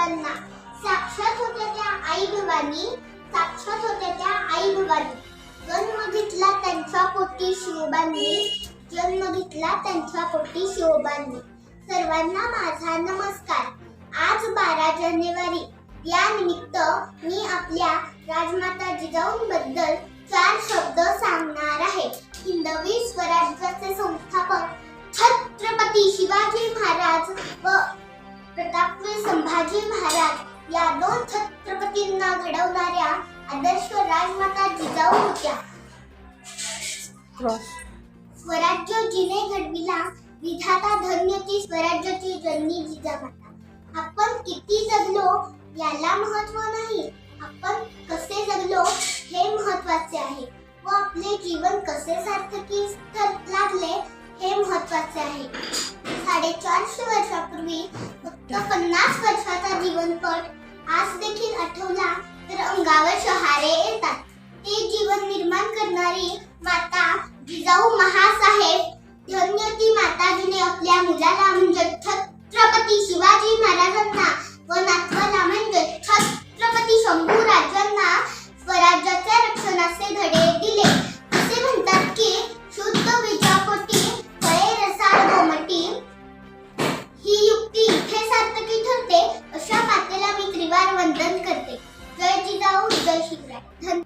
शूर साक्षात होत्या त्या आई भवानी साक्षात होत्या त्या आई भवानी जन्म घेतला त्यांच्या पोटी शिवबांनी जन्म घेतला त्यांच्या पोटी शिवबांनी. सर्वांना माझा नमस्कार. आज बारा जानेवारी. या निमित्त मी आपल्या राजमाता जिजाऊंबद्दल चार शब्द सांगणार आहे. हिंदवी स्वराज्याचे संभाजी महाराज या दोन छत्रपतींना घडवणाऱ्या आदर्श राजमाता जिजाऊ होत्या. स्वराज्य जिने घडविला विधाता धन्य ती स्वराज्याची जननी जिजामाता. आपण किती जगलो याला महत्त्व नाही. आपण कसे जगलो हे महत्त्वाचे आहे. व आपले जीवन कसे सार्थकीस ठर- लागले हे महत्त्वाचे आहे. साडेचारशे वर्षापूर्वी फक्त पन्नास वर्षाचा जीवनपट आज देखील आठवला तर अंगावर शहारे येतात. ते जीवन निर्माण करणारी माता जिजाऊ महासाहेब धन्य ती माताजीने आपल्या मुलाला म्हणजे परिवार वंदन करते. जय जिजाऊ जय शिवराय.